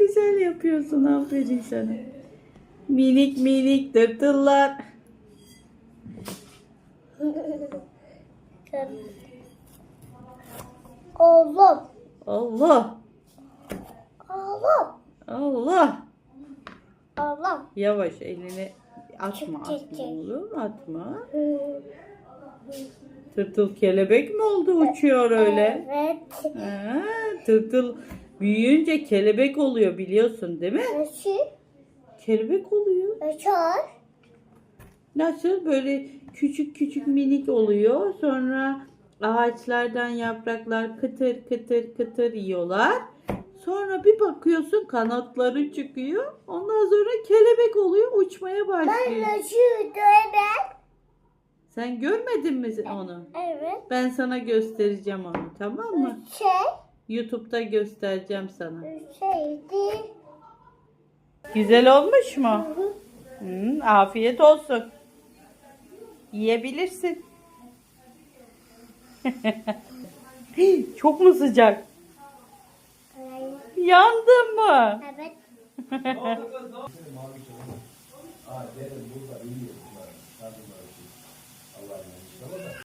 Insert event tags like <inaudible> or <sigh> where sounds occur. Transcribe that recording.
güzel yapıyorsun. Aferin sana. Minik minik tırtıllar. Oğlum. Allah. Oğlum. Allah. Oğlum. Yavaş elini atma Çık, çık, atma çık. oğlum atma. Tırtıl kelebek mi oldu uçuyor öyle? Evet. Ha, tırtıl büyüyünce kelebek oluyor biliyorsun değil mi? Nasıl? Kelebek oluyor. Nasıl? Nasıl böyle küçük küçük minik oluyor. Sonra ağaçlardan yapraklar kıtır kıtır kıtır yiyorlar. Sonra bir bakıyorsun kanatları çıkıyor. Ondan sonra kelebek oluyor uçmaya başlıyor. Nasıl? Evet. Sen görmedin mi onu? Evet. Ben sana göstereceğim onu tamam mı? Şey. YouTube'da göstereceğim sana. Şeydi. Güzel olmuş mu? Hı, afiyet olsun. Yiyebilirsin. <laughs> Çok mu sıcak? Yandın mı? Evet. <laughs> <laughs>